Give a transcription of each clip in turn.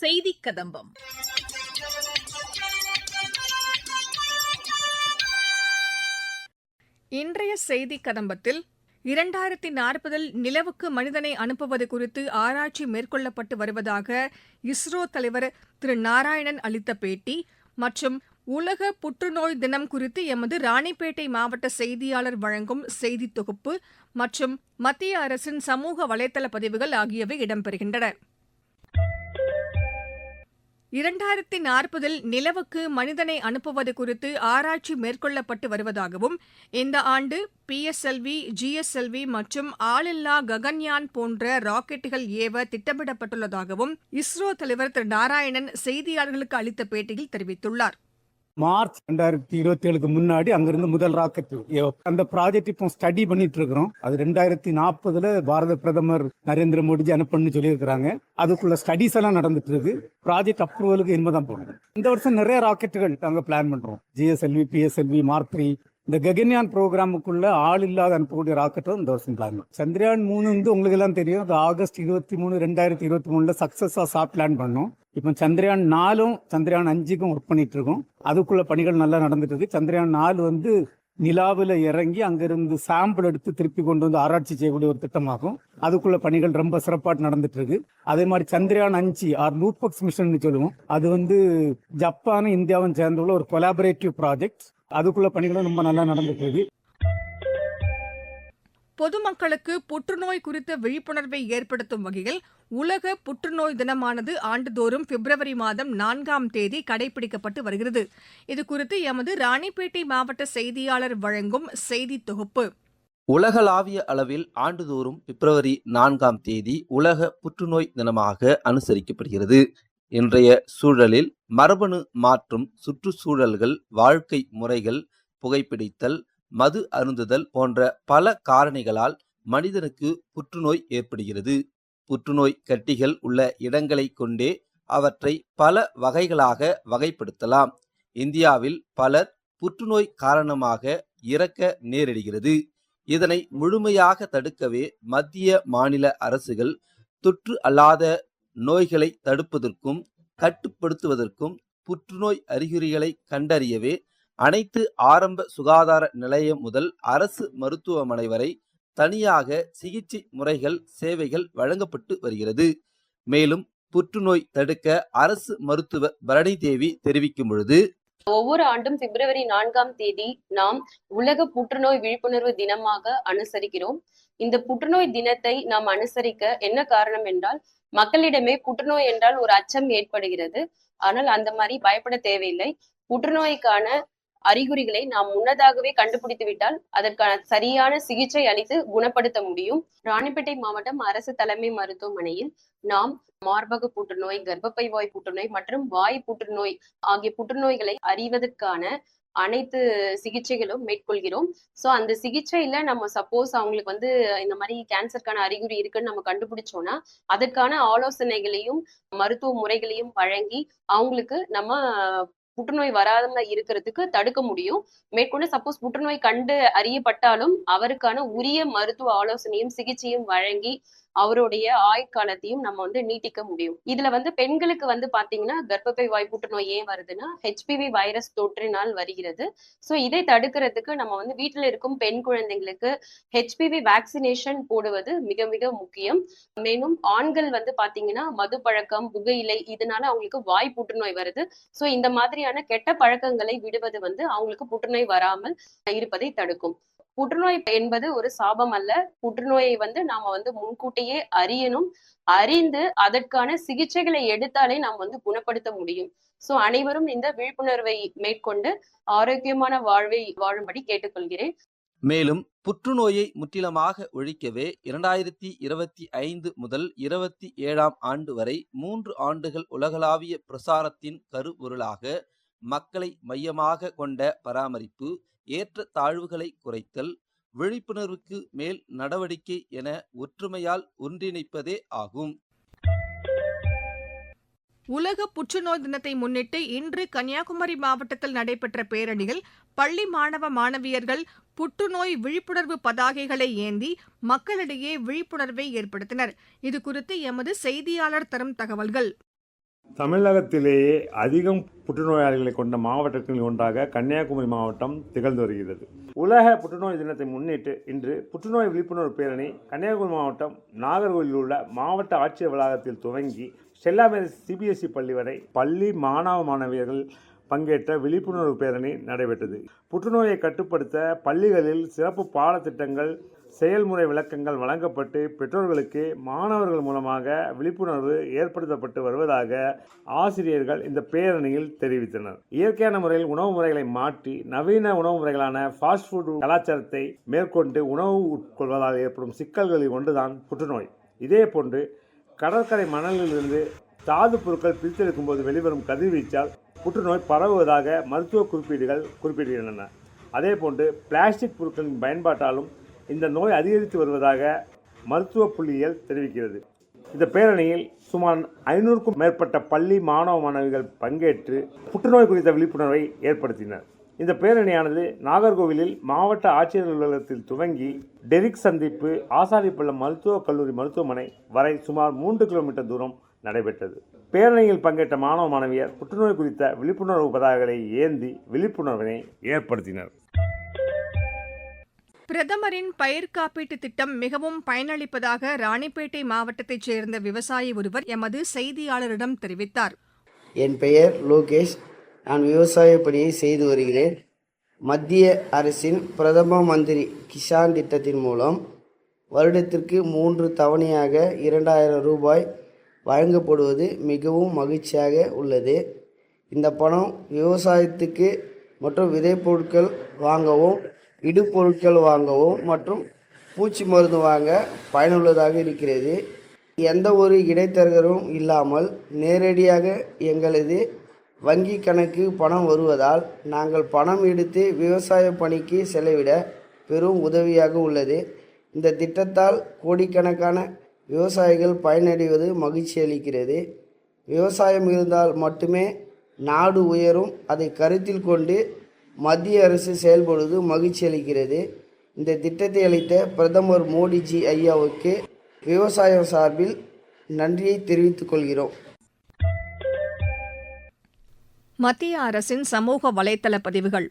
செய்தி கதம்பம். இன்றைய செய்தி கதம்பத்தில் இரண்டாயிரத்தி நாற்பதில் நிலவுக்கு மனிதனை அனுப்புவது குறித்து ஆராய்ச்சி மேற்கொள்ளப்பட்டு வருவதாக இஸ்ரோ தலைவர் திரு நாராயணன் அளித்த பேட்டி மற்றும் உலக புற்றுநோய் தினம் குறித்து எமது ராணிப்பேட்டை மாவட்ட செய்தியாளர் வழங்கும் செய்தி தொகுப்பு மற்றும் மத்திய அரசின் சமூக வலைதள பதிவுகள் ஆகியவை இடம்பெறுகின்றன. இரண்டாயிரத்தி நாற்பதில் நிலவுக்கு மனிதனை அனுப்புவது குறித்து ஆராய்ச்சி மேற்கொள்ளப்பட்டு வருவதாகவும் இந்த ஆண்டு பிஎஸ்எல்வி ஜிஎஸ்எல்வி மற்றும் ஆளில்லா ககன்யான் போன்ற ராக்கெட்டுகள் ஏவ திட்டமிடப்பட்டுள்ளதாகவும் இஸ்ரோ தலைவர் திரு நாராயணன் செய்தியாளர்களுக்கு அளித்த பேட்டியில் தெரிவித்துள்ளார். மார்ச் ரெண்டாயிரத்தி இருபத்தி ஏழுக்கு முன்னாடி அங்கிருந்து முதல் ராக்கெட். அந்த ப்ராஜெக்ட் இப்போ ஸ்டடி பண்ணிட்டு இருக்கிறோம் அது ரெண்டாயிரத்தி நாற்பதுல பாரத பிரதமர் நரேந்திர மோடிஜி அனுப்பணும்னு சொல்லியிருக்கிறாங்க. அதுக்குள்ள ஸ்டடிஸ் எல்லாம் நடந்துட்டு இருக்கு ப்ராஜெக்ட் அப்ரூவலுக்கு இனிமேதான் போகணும். இந்த வருஷம் நிறைய ராக்கெட்டுகள் நாங்கள் பிளான் பண்றோம். ஜிஎஸ்எல்வி பிஎஸ்எல்வி மார்க் த்ரீ இந்த ககன்யான் ப்ரோக்ராமுக்குள்ள ஆள் இல்லாத அனுப்பக்கூடிய ராக்கெட்டும் இந்த வருஷம் பிளான் சந்திரயான் மூணு வந்து உங்களுக்கு எல்லாம் தெரியும். அது ஆகஸ்ட் இருபத்தி மூணு ரெண்டாயிரத்தி இருபத்தி மூணுல சக்சஸா சாப் பிளான் பண்ணோம். இப்போ சந்திரயான் நாலும் சந்திரயான் அஞ்சுக்கும் ஒர்க் பண்ணிட்டு இருக்கோம். அதுக்குள்ள பணிகள் நல்லா நடந்துட்டு இருக்கு. சந்திரயான் நாலு வந்து நிலாவில் இறங்கி அங்கிருந்து சாம்பிள் எடுத்து திருப்பி கொண்டு வந்து ஆராய்ச்சி செய்யக்கூடிய ஒரு திட்டமாகும். அதுக்குள்ள பணிகள் ரொம்ப சிறப்பாக நடந்துட்டு இருக்கு அதே மாதிரி சந்திரயான் அஞ்சு ஆர் லூபக்ஸ் மிஷன் சொல்லுவோம். அது வந்து ஜப்பானும் இந்தியாவும் சேர்ந்துள்ள ஒரு கொலாபரேட்டிவ் ப்ராஜெக்ட் அதுக்குள்ள பணிகளும் ரொம்ப நல்லா நடந்துட்டு இருக்கு பொதுமக்களுக்கு புற்றுநோய் குறித்த விழிப்புணர்வை ஏற்படுத்தும் வகையில் உலக புற்றுநோய் தினமானது ஆண்டுதோறும் பிப்ரவரி மாதம் நான்காம் தேதி கடைபிடிக்கப்பட்டு வருகிறது. இதுகுறித்து எமது ராணிப்பேட்டை மாவட்ட செய்தியாளர் வழங்கும் செய்தி தொகுப்பு. உலகளாவிய அளவில் ஆண்டுதோறும் பிப்ரவரி நான்காம் தேதி உலக புற்றுநோய் தினமாக அனுசரிக்கப்படுகிறது. இன்றைய சூழலில் மரபணு மாற்றும் சுற்றுச்சூழல்கள் வாழ்க்கை முறைகள் புகைப்பிடித்தல் மது அருந்துதல் போன்ற பல காரணிகளால் மனிதனுக்கு புற்றுநோய் ஏற்படுகிறது. புற்றுநோய் கட்டிகள் உள்ள இடங்களை கொண்டே அவற்றை பல வகைகளாக வகைப்படுத்தலாம். இந்தியாவில் பலர் புற்றுநோய் காரணமாக இறக்க நேரிடுகிறது. இதனை முழுமையாக தடுக்கவே மத்திய மாநில அரசுகள் தொற்று அல்லாத நோய்களை தடுப்பதற்கும் கட்டுப்படுத்துவதற்கும் புற்றுநோய் அறிகுறிகளை கண்டறியவே அனைத்து ஆரம்ப சுகாதார நிலையம் முதல் அரசு மருத்துவமனை வரை தனியாக சிகிச்சை முறைகள் சேவைகள் வழங்கப்பட்டு வருகிறது. மேலும் புற்றுநோய் தடுக்க அரசு மருத்துவர் பரணி தேவி தெரிவிக்கும் பொழுது ஒவ்வொரு ஆண்டும் பிப்ரவரி நான்காம் தேதி நாம் உலக புற்றுநோய் விழிப்புணர்வு தினமாக அனுசரிக்கிறோம். இந்த புற்றுநோய் தினத்தை நாம் அனுசரிக்க என்ன காரணம் என்றால் மக்களிடமே புற்றுநோய் என்றால் ஒரு அச்சம் ஏற்படுகிறது. ஆனால் அந்த மாதிரி பயப்பட தேவையில்லை. புற்றுநோய்க்கான அறிகுறிகளை நாம் முன்னதாகவே கண்டுபிடித்து விட்டால் அதற்கான சரியான சிகிச்சை அளித்து குணப்படுத்த முடியும். ராணிப்பேட்டை மாவட்டம் அரசு தலைமை மருத்துவமனையில் நாம் மார்பக புற்றுநோய் கர்ப்பப்பை வாய் புற்றுநோய் மற்றும் வாய் புற்றுநோய் ஆகிய புற்றுநோய்களை அறிவதற்கான அனைத்து சிகிச்சைகளும் மேற்கொள்கிறோம். சோ அந்த சிகிச்சையில நம்ம சப்போஸ் அவங்களுக்கு வந்து இந்த மாதிரி கேன்சருக்கான அறிகுறி இருக்குன்னு நம்ம கண்டுபிடிச்சோம்னா அதற்கான ஆலோசனைகளையும் மருத்துவ முறைகளையும் வழங்கி அவங்களுக்கு நம்ம புற்றுநோய் வராம இருக்கிறதுக்கு தடுக்க முடியும். மேற்கொண்டு சப்போஸ் புற்றுநோய் கண்டு அறியப்பட்டாலும் அவருக்கான உரிய மருத்துவ ஆலோசனையும் சிகிச்சையும் வழங்கி அவருடைய ஆயுட்காலத்தையும் நம்ம வந்து நீட்டிக்க முடியும். இதுல வந்து பெண்களுக்கு வந்து பாத்தீங்கன்னா கர்ப்பப்பை வாய் புற்றுநோய் ஏன் வருதுன்னா ஹெச்பிவி வைரஸ் தொற்றினால் வருகிறது. சோ இதை தடுக்கிறதுக்கு நம்ம வந்து வீட்டுல இருக்கும் பெண் குழந்தைங்களுக்கு ஹெச்பிவி வேக்சினேஷன் போடுவது மிக மிக முக்கியம். மேலும் ஆண்கள் வந்து பாத்தீங்கன்னா மது பழக்கம் புகையிலை இதனால அவங்களுக்கு வாய் புற்றுநோய் வருது. சோ இந்த மாதிரியான கெட்ட பழக்கங்களை விடுவது வந்து அவங்களுக்கு புற்றுநோய் வராமல் இருப்பதை தடுக்கும். புற்றுநோய் என்பது ஒரு சாபம் அல்ல. புற்றுநோயை வந்து நாம வந்து முன்கூட்டியே அறியணும். அறிந்து அதற்கான சிகிச்சைகளை எடுத்தாலே நாம் வந்து குணப்படுத்த முடியும். சோ அனைவரும் இந்த விழிப்புணர்வை மேற்கொண்டு ஆரோக்கியமான வாழ்வை வாழும்படி கேட்டுக்கொள்கிறேன். மேலும் புற்றுநோயை முற்றிலுமாக ஒழிக்கவே இரண்டாயிரத்தி இருபத்தி ஐந்து முதல் இருபத்தி ஏழாம் ஆண்டு வரை மூன்று ஆண்டுகள் உலகளாவிய பிரசாரத்தின் கருப்பொருளாக மக்களை மையமாக கொண்ட பராமரிப்பு ஏற்ற தாழ்வுகளை குறைத்தல் விழிப்புணர்வுக்கு மேல் நடவடிக்கை என ஒற்றுமையால் ஒன்றிணைப்பதே ஆகும். உலக புற்றுநோய் தினத்தை முன்னிட்டு இன்று கன்னியாகுமரி மாவட்டத்தில் நடைபெற்ற பேரணியில் பள்ளி மாணவ மாணவியர்கள் புற்றுநோய் விழிப்புணர்வு பதாகைகளை ஏந்தி மக்களிடையே விழிப்புணர்வை ஏற்படுத்தினர். இதுகுறித்து எமது செய்தியாளர் தரும் தகவல்கள். தமிழகத்திலேயே அதிகம் புற்றுநோயாளிகளை கொண்ட மாவட்டங்களில் ஒன்றாக கன்னியாகுமரி மாவட்டம் திகழ்ந்து வருகிறது. உலக புற்றுநோய் தினத்தை முன்னிட்டு இன்று புற்றுநோய் விழிப்புணர்வு பேரணி கன்னியாகுமரி மாவட்டம் நாகர்கோவிலில் உள்ள மாவட்ட ஆட்சியர் வளாகத்தில் துவங்கி ஸ்டெல்லாமேரி சிபிஎஸ்இ பள்ளி வரை பள்ளி மாணவ மாணவியர்கள் பங்கேற்ற விழிப்புணர்வு பேரணி நடைபெற்றது. புற்றுநோயை கட்டுப்படுத்த பள்ளிகளில் சிறப்பு பாடத்திட்டங்கள் செயல்முறை விளக்கங்கள் வழங்கப்பட்டு பெற்றோர்களுக்கு மாணவர்கள் மூலமாக விழிப்புணர்வு ஏற்படுத்தப்பட்டு வருவதாக ஆசிரியர்கள் இந்த பேரணியில் தெரிவித்தனர். இயற்கையான முறையில் உணவு முறைகளை மாற்றி நவீன உணவு முறைகளான ஃபாஸ்ட் ஃபுட் கலாச்சாரத்தை மேற்கொண்டு உணவு உட்கொள்வதால் ஏற்படும் சிக்கல்களில் ஒன்றுதான் புற்றுநோய். இதே போன்று கடற்கரை மணலிலிருந்து தாது பொருட்கள் பிரித்தெடுக்கும் போது வெளிவரும் கதிர்வீச்சால் புற்றுநோய் பரவுவதாக மருத்துவ குறிப்பீடுகள் குறிப்பிடுகின்றன. அதேபோன்று பிளாஸ்டிக் பொருட்களின் பயன்பாட்டாலும் இந்த நோய் அதிகரித்து வருவதாக மருத்துவ புள்ளியியல் தெரிவிக்கிறது. இந்த பேரணியில் சுமார் ஐநூறுக்கும் மேற்பட்ட பள்ளி மாணவ மாணவிகள் பங்கேற்று புற்றுநோய் குறித்த விழிப்புணர்வை ஏற்படுத்தினர். இந்த பேரணியானது நாகர்கோவிலில் மாவட்ட ஆட்சியர் அலுவலகத்தில் துவங்கி டெரிக் சந்திப்பு ஆசாரிப்பள்ளம் மருத்துவக் கல்லூரி மருத்துவமனை வரை சுமார் மூன்று கிலோமீட்டர் தூரம் நடைபெற்றது. பேரணியில் பங்கேற்ற மாணவ மாணவியர் புற்றுநோய் குறித்த விழிப்புணர்வு பதாகைகளை ஏந்தி விழிப்புணர்வினை ஏற்படுத்தினர். பிரதமரின் பயிர் காப்பீட்டு திட்டம் மிகவும் பயனளிப்பதாக ராணிப்பேட்டை மாவட்டத்தைச் சேர்ந்த விவசாயி ஒருவர் எமது செய்தியாளரிடம் தெரிவித்தார். என் பெயர் லோகேஷ். நான் விவசாய பணியை செய்து வருகிறேன். மத்திய அரசின் பிரதம மந்திரி கிஷான் திட்டத்தின் மூலம் வருடத்திற்கு மூன்று தவணையாக இரண்டாயிரம் ரூபாய் வழங்கப்படுவது மிகவும் மகிழ்ச்சியாக உள்ளது. இந்த பணம் விவசாயத்துக்கு மற்றும் விதைப்பொருட்கள் வாங்கவும் இடுபொருட்கள் வாங்கவும் மற்றும் பூச்சி மருந்து வாங்க பயனுள்ளதாக இருக்கிறது. எந்த ஒரு இடைத்தரகரும் இல்லாமல் நேரடியாக எங்களது வங்கி கணக்கு பணம் வருவதால் நாங்கள் பணம் எடுத்து விவசாய பணிக்கு செலவிட பெரும் உதவியாக உள்ளது. இந்த திட்டத்தால் கோடிக்கணக்கான விவசாயிகள் பயனடைவது மகிழ்ச்சி அளிக்கிறது. விவசாயம் இருந்தால் மட்டுமே நாடு உயரும். அதை கருத்தில் கொண்டு மத்திய அரசு செயல்படுவது மகிழ்ச்சி அளிக்கிறது. இந்த திட்டத்தை அளித்த பிரதமர் மோடிஜி ஐயாவுக்கு விவசாயம் சார்பில் நன்றியை தெரிவித்துக் கொள்கிறோம். மத்திய அரசின் சமூக வலைதள பதிவுகள்.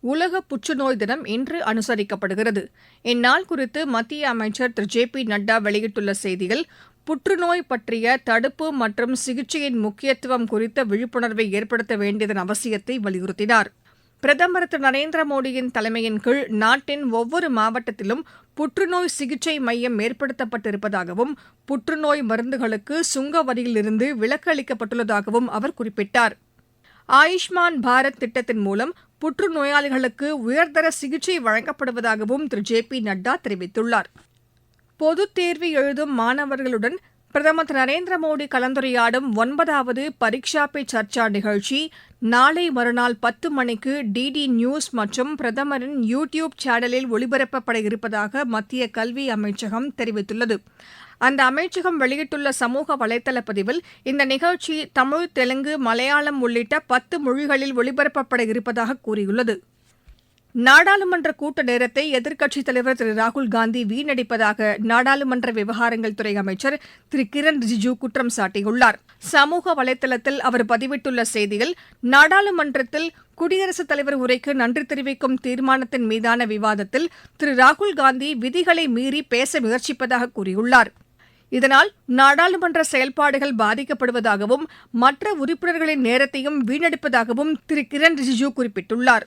உலக புற்றுநோய் தினம் இன்று அனுசரிக்கப்படுகிறது. இந்நாள் குறித்து மத்திய அமைச்சர் திரு. ஜே. பி. நட்டா வெளியிட்டுள்ள செய்தியில் புற்றுநோய் பற்றிய தடுப்பு மற்றும் சிகிச்சையின் முக்கியத்துவம் குறித்த விழிப்புணர்வை ஏற்படுத்த வேண்டியதன் அவசியத்தை வலியுறுத்தினார். பிரதமர் திரு நரேந்திர மோடியின் தலைமையின் கீழ் நாட்டின் ஒவ்வொரு மாவட்டத்திலும் புற்றுநோய் சிகிச்சை மையம் ஏற்படுத்தப்பட்டிருப்பதாகவும் புற்றுநோய் மருந்துகளுக்கு சுங்க வரியிலிருந்து விலக்கு அளிக்கப்பட்டுள்ளதாகவும் அவர் குறிப்பிட்டார். ஆயுஷ்மான் பாரத் திட்டத்தின் மூலம் புற்றுநோயாளிகளுக்கு உயர்தர சிகிச்சை வழங்கப்படுவதாகவும் திரு ஜே பி நட்டா தெரிவித்துள்ளார். பொதுத் தேர்வு எழுதும் மாணவர்களுடன் பிரதமர் திரு நரேந்திர மோடி கலந்துரையாடும் ஒன்பதாவது பரீக்ஷா பே சர்ச்சா நிகழ்ச்சி நாளை மறுநாள் பத்து மணிக்கு டிடி நியூஸ் மற்றும் பிரதமரின் யூ டியூப் சேனலில் ஒளிபரப்பப்பட இருப்பதாக மத்திய கல்வி அமைச்சகம் தெரிவித்துள்ளது. அந்த அமைச்சகம் வெளியிட்டுள்ள சமூக வலைதள பதிவில் இந்த நிகழ்ச்சி தமிழ் தெலுங்கு மலையாளம் உள்ளிட்ட பத்து மொழிகளில் ஒளிபரப்பப்பட இருப்பதாக கூறியுள்ளது. நாடாளுமன்ற கூட்ட நேரத்தை எதிர்க்கட்சித் தலைவர் திரு ராகுல்காந்தி வீணடிப்பதாக நாடாளுமன்ற விவகாரங்கள் துறை அமைச்சர் திரு கிரண் ரிஜிஜூ குற்றம் சாட்டியுள்ளார். சமூக வலைதளத்தில் அவர் பதிவிட்டுள்ள செய்தியில் நாடாளுமன்றத்தில் குடியரசுத் தலைவர் உரைக்கு நன்றி தெரிவிக்கும் தீர்மானத்தின் மீதான விவாதத்தில் திரு ராகுல்காந்தி விதிகளை மீறி பேச முயற்சிப்பதாக கூறியுள்ளார். இதனால் நாடாளுமன்ற செயல்பாடுகள் பாதிக்கப்படுவதாகவும் மற்ற உறுப்பினர்களின் நேரத்தையும் வீணடிப்பதாகவும் திரு கிரண் ரிஜிஜூ குறிப்பிட்டுள்ளார்.